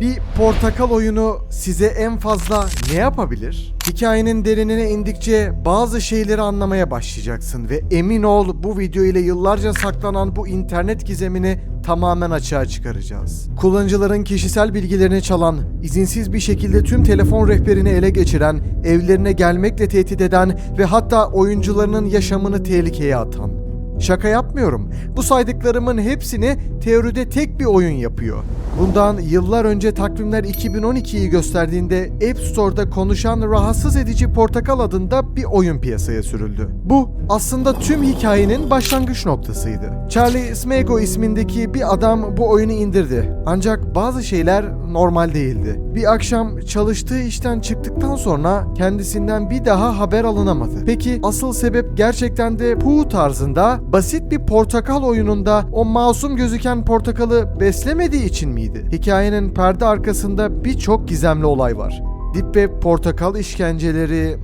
Bir portakal oyunu size en fazla ne yapabilir? Hikayenin derinine indikçe bazı şeyleri anlamaya başlayacaksın ve emin ol bu video ile yıllarca saklanan bu internet gizemini tamamen açığa çıkaracağız. Kullanıcıların kişisel bilgilerini çalan, izinsiz bir şekilde tüm telefon rehberini ele geçiren, evlerine gelmekle tehdit eden ve hatta oyuncularının yaşamını tehlikeye atan. Şaka yapmıyorum. Bu saydıklarımın hepsini teoride tek bir oyun yapıyor. Bundan yıllar önce takvimler 2012'yi gösterdiğinde App Store'da konuşan rahatsız edici portakal adında bir oyun piyasaya sürüldü. Bu aslında tüm hikayenin başlangıç noktasıydı. Charlie Smego ismindeki bir adam bu oyunu indirdi. Ancak bazı şeyler normal değildi. Bir akşam çalıştığı işten çıktıktan sonra kendisinden bir daha haber alınamadı. Peki asıl sebep gerçekten de Pooh tarzında basit bir portakal oyununda o masum gözüken portakalı beslemediği için miydi? Hikayenin perde arkasında birçok gizemli olay var. Deep Web portakal işkenceleri,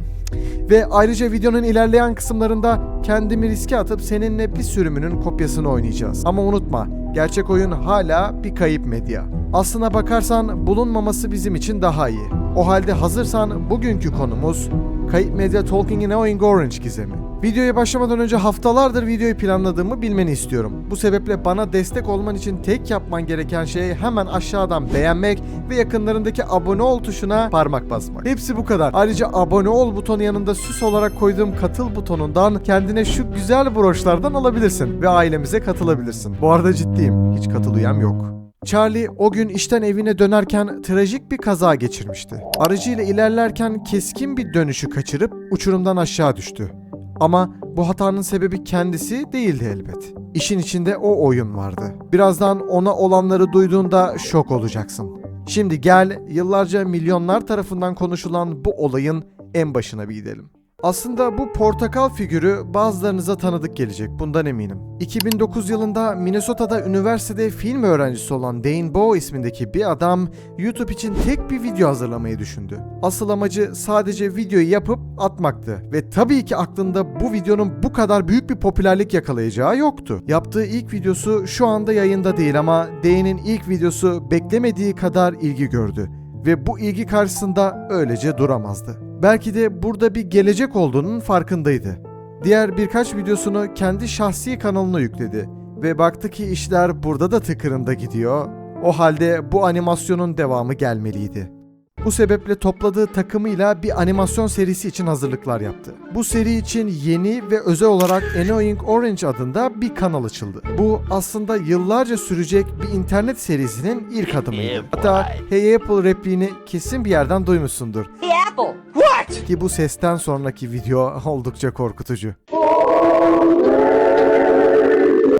ve ayrıca videonun ilerleyen kısımlarında kendimi riske atıp seninle bir sürümünün kopyasını oynayacağız. Ama unutma, gerçek oyun hala bir kayıp medya. Aslına bakarsan bulunmaması bizim için daha iyi. O halde hazırsan bugünkü konumuz Kayıp Medya Talking in Annoying Orange gizemi. Videoya başlamadan önce haftalardır videoyu planladığımı bilmeni istiyorum. Bu sebeple bana destek olman için tek yapman gereken şey hemen aşağıdan beğenmek ve yakınlarındaki abone ol tuşuna parmak basmak. Hepsi bu kadar. Ayrıca abone ol butonu yanında süs olarak koyduğum katıl butonundan kendine şu güzel broşlardan alabilirsin ve ailemize katılabilirsin. Bu arada ciddiyim. Hiç katıl üyem yok. Charlie o gün işten evine dönerken trajik bir kaza geçirmişti. Aracıyla ilerlerken keskin bir dönüşü kaçırıp uçurumdan aşağı düştü. Ama bu hatanın sebebi kendisi değildi elbet. İşin içinde o oyun vardı. Birazdan ona olanları duyduğunda şok olacaksın. Şimdi gel yıllarca milyonlar tarafından konuşulan bu olayın en başına bir gidelim. Aslında bu portakal figürü bazılarınıza tanıdık gelecek bundan eminim. 2009 yılında Minnesota'da üniversitede film öğrencisi olan Dane Bow ismindeki bir adam YouTube için tek bir video hazırlamayı düşündü. Asıl amacı sadece videoyu yapıp atmaktı ve tabii ki aklında bu videonun bu kadar büyük bir popülerlik yakalayacağı yoktu. Yaptığı ilk videosu şu anda yayında değil ama Dane'in ilk videosu beklemediği kadar ilgi gördü ve bu ilgi karşısında öylece duramazdı. Belki de burada bir gelecek olduğunun farkındaydı. Diğer birkaç videosunu kendi şahsi kanalına yükledi ve baktı ki işler burada da tıkırında gidiyor. O halde bu animasyonun devamı gelmeliydi. Bu sebeple topladığı takımıyla bir animasyon serisi için hazırlıklar yaptı. Bu seri için yeni ve özel olarak Annoying Orange adında bir kanal açıldı. Bu aslında yıllarca sürecek bir internet serisinin ilk adımıydı. Hatta Hey Apple repliğini kesin bir yerden duymuşsundur. Hey Apple. What? Ki bu sesten sonraki video oldukça korkutucu.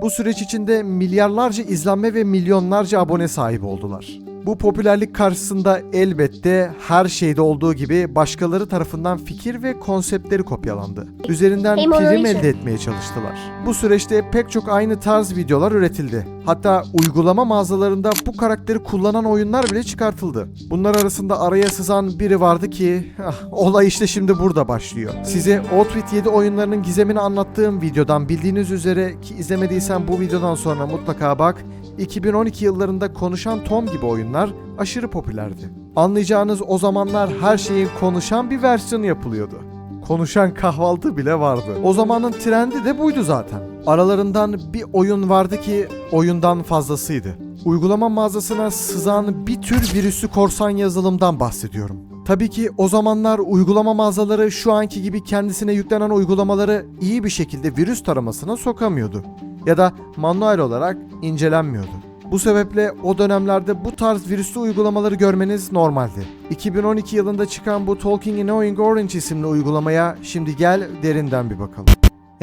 Bu süreç içinde milyarlarca izlenme ve milyonlarca abone sahibi oldular. Bu popülerlik karşısında elbette her şeyde olduğu gibi başkaları tarafından fikir ve konseptleri kopyalandı. Üzerinden prim elde etmeye çalıştılar. Bu süreçte pek çok aynı tarz videolar üretildi. Hatta uygulama mağazalarında bu karakteri kullanan oyunlar bile çıkartıldı. Bunlar arasında araya sızan biri vardı ki ah, olay işte şimdi burada başlıyor. Size Outwit 7 oyunlarının gizemini anlattığım videodan bildiğiniz üzere ki izlemediysen bu videodan sonra mutlaka bak 2012 yıllarında konuşan Tom gibi oyunlar aşırı popülerdi. Anlayacağınız o zamanlar her şeyin konuşan bir versiyonu yapılıyordu. Konuşan kahvaltı bile vardı. O zamanın trendi de buydu zaten. Aralarından bir oyun vardı ki oyundan fazlasıydı. Uygulama mağazasına sızan bir tür virüslü korsan yazılımdan bahsediyorum. Tabii ki o zamanlar uygulama mağazaları şu anki gibi kendisine yüklenen uygulamaları iyi bir şekilde virüs taramasına sokamıyordu. Ya da manuel olarak incelenmiyordu. Bu sebeple o dönemlerde bu tarz virüslü uygulamaları görmeniz normaldi. 2012 yılında çıkan bu Talking Annoying Orange isimli uygulamaya şimdi gel derinden bir bakalım.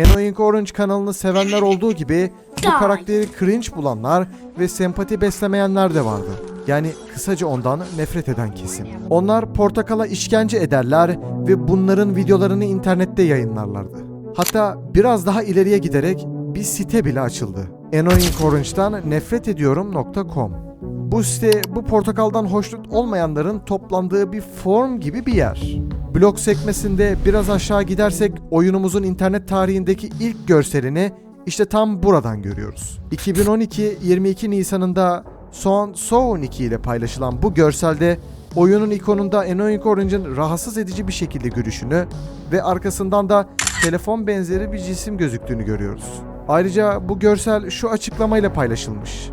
Annoying Orange kanalını sevenler olduğu gibi bu karakteri cringe bulanlar ve sempati beslemeyenler de vardı. Yani kısaca ondan nefret eden kesim. Onlar portakala işkence ederler ve bunların videolarını internette yayınlarlardı. Hatta biraz daha ileriye giderek bir site bile açıldı. AnnoyingOrange'dan nefretediyorum.com Bu site bu portakaldan hoşnut olmayanların toplandığı bir forum gibi bir yer. Blog sekmesinde biraz aşağı gidersek oyunumuzun internet tarihindeki ilk görselini işte tam buradan görüyoruz. 2012 22 Nisan'ında Son Soul 2 ile paylaşılan bu görselde oyunun ikonunda Annoying Orange'ın rahatsız edici bir şekilde gülüşünü ve arkasından da telefon benzeri bir cisim gözüktüğünü görüyoruz. Ayrıca bu görsel şu açıklamayla paylaşılmış.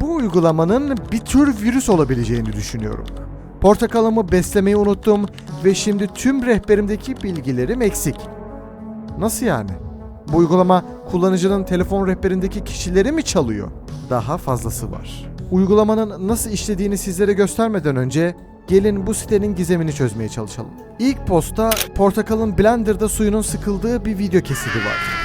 Bu uygulamanın bir tür virüs olabileceğini düşünüyorum. Portakalımı beslemeyi unuttum ve şimdi tüm rehberimdeki bilgilerim eksik. Nasıl yani? Bu uygulama kullanıcının telefon rehberindeki kişileri mi çalıyor? Daha fazlası var. Uygulamanın nasıl işlediğini sizlere göstermeden önce gelin bu sitenin gizemini çözmeye çalışalım. İlk posta portakalın blenderda suyunun sıkıldığı bir video kesidi var.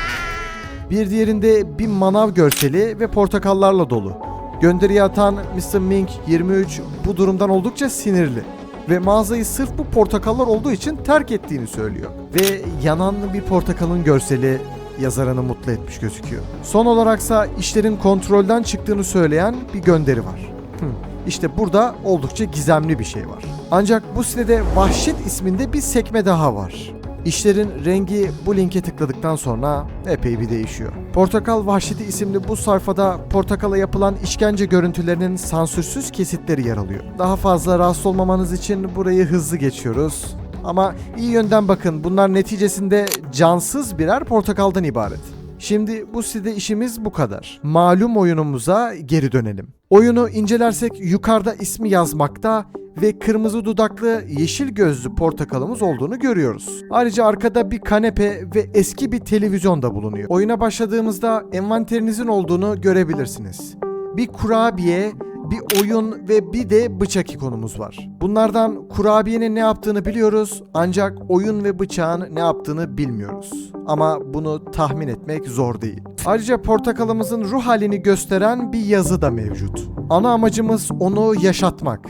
Bir diğerinde bir manav görseli ve portakallarla dolu. Gönderiyi atan Mr. Mink 23 bu durumdan oldukça sinirli ve mağazayı sırf bu portakallar olduğu için terk ettiğini söylüyor. Ve yanan bir portakalın görseli yazarını mutlu etmiş gözüküyor. Son olaraksa işlerin kontrolden çıktığını söyleyen bir gönderi var. Hı. İşte burada oldukça gizemli bir şey var. Ancak bu sitede Vahşet isminde bir sekme daha var. İşlerin rengi bu linke tıkladıktan sonra epey bir değişiyor. Portakal Vahşeti isimli bu sayfada portakala yapılan işkence görüntülerinin sansürsüz kesitleri yer alıyor. Daha fazla rahatsız olmamanız için burayı hızlı geçiyoruz. Ama iyi yönden bakın bunlar neticesinde cansız birer portakaldan ibaret. Şimdi bu sitede işimiz bu kadar. Malum oyunumuza geri dönelim. Oyunu incelersek yukarıda ismi yazmakta ve kırmızı dudaklı yeşil gözlü portakalımız olduğunu görüyoruz. Ayrıca arkada bir kanepe ve eski bir televizyon da bulunuyor. Oyuna başladığımızda envanterinizin olduğunu görebilirsiniz. Bir kurabiye, bir oyun ve bir de bıçak ikonumuz var. Bunlardan kurabiyenin ne yaptığını biliyoruz ancak oyun ve bıçağın ne yaptığını bilmiyoruz. Ama bunu tahmin etmek zor değil. Ayrıca portakalımızın ruh halini gösteren bir yazı da mevcut. Ana amacımız onu yaşatmak.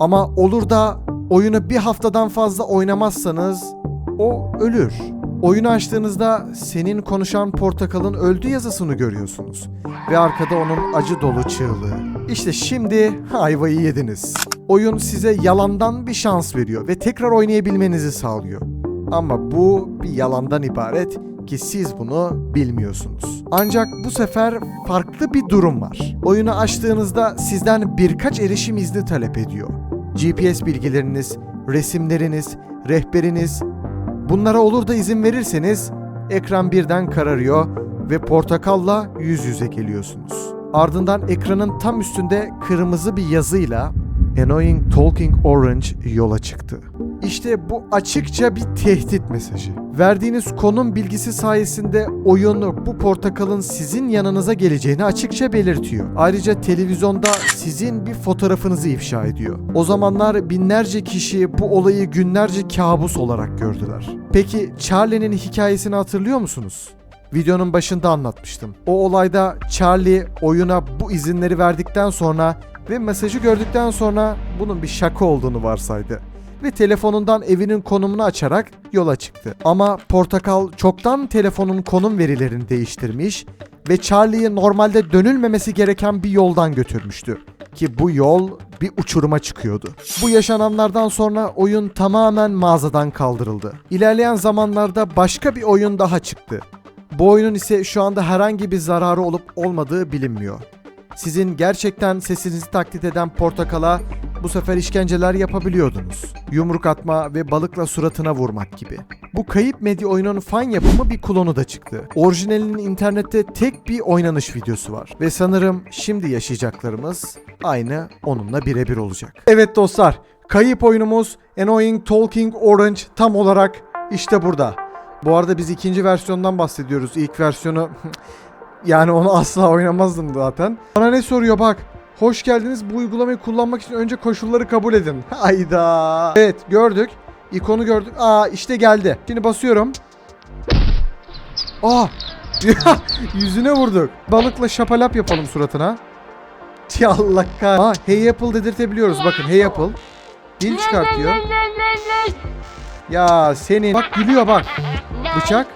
Ama olur da oyunu bir haftadan fazla oynamazsanız o ölür. Oyunu açtığınızda senin konuşan portakalın öldü yazısını görüyorsunuz. Ve arkada onun acı dolu çığlığı. İşte şimdi ayvayı yediniz. Oyun size yalandan bir şans veriyor ve tekrar oynayabilmenizi sağlıyor. Ama bu bir yalandan ibaret ki siz bunu bilmiyorsunuz. Ancak bu sefer farklı bir durum var. Oyunu açtığınızda sizden birkaç erişim izni talep ediyor. GPS bilgileriniz, resimleriniz, rehberiniz, Bunlara olur da izin verirseniz ekran birden kararıyor ve portakalla yüz yüze geliyorsunuz. Ardından ekranın tam üstünde kırmızı bir yazıyla Annoying Talking Orange yola çıktı. İşte bu açıkça bir tehdit mesajı. Verdiğiniz konum bilgisi sayesinde oyun bu portakalın sizin yanınıza geleceğini açıkça belirtiyor. Ayrıca televizyonda sizin bir fotoğrafınızı ifşa ediyor. O zamanlar binlerce kişi bu olayı günlerce kabus olarak gördüler. Peki Charlie'nin hikayesini hatırlıyor musunuz? Videonun başında anlatmıştım. O olayda Charlie oyuna bu izinleri verdikten sonra ve mesajı gördükten sonra bunun bir şaka olduğunu varsaydı ve telefonundan evinin konumunu açarak yola çıktı. Ama Portakal çoktan telefonun konum verilerini değiştirmiş ve Charlie'yi normalde dönülmemesi gereken bir yoldan götürmüştü. Ki bu yol bir uçuruma çıkıyordu. Bu yaşananlardan sonra oyun tamamen mağazadan kaldırıldı. İlerleyen zamanlarda başka bir oyun daha çıktı. Bu oyunun ise şu anda herhangi bir zararı olup olmadığı bilinmiyor. Sizin gerçekten sesinizi taklit eden portakala bu sefer işkenceler yapabiliyordunuz. Yumruk atma ve balıkla suratına vurmak gibi. Bu kayıp medya oyunun fan yapımı bir klonu da çıktı. Orijinalinin internette tek bir oynanış videosu var. Ve sanırım şimdi yaşayacaklarımız aynı onunla birebir olacak. Evet dostlar, kayıp oyunumuz Annoying Talking Orange tam olarak işte burada. Bu arada biz ikinci versiyondan bahsediyoruz. İlk versiyonu yani onu asla oynamazdım zaten. Bana ne soruyor bak. Hoş geldiniz. Bu uygulamayı kullanmak için önce koşulları kabul edin. Hayda. Evet gördük. İkonu gördük. Aa işte geldi. Şimdi basıyorum. Aa. Yüzüne vurduk. Balıkla şapalap yapalım suratına. Ya Allah kah. Aa hey apple dedirtebiliyoruz. Bakın hey apple. Dil çıkartıyor. Ya senin. Bak gülüyor bak. Bıçak.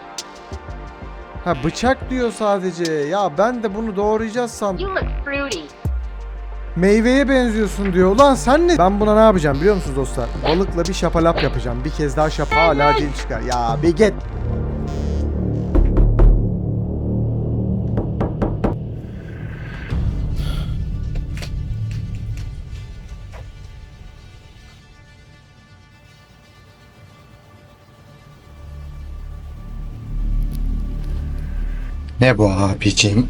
Ha bıçak diyor sadece. Ya ben de bunu doğrayacağız sandım. Meyveye benziyorsun diyor. Ulan sen ne? Ben buna ne yapacağım biliyor musunuz dostlar? Balıkla bir şapalap yapacağım. Bir kez daha şap hala dil çıkar. Ya bir git. Ne bu abicim?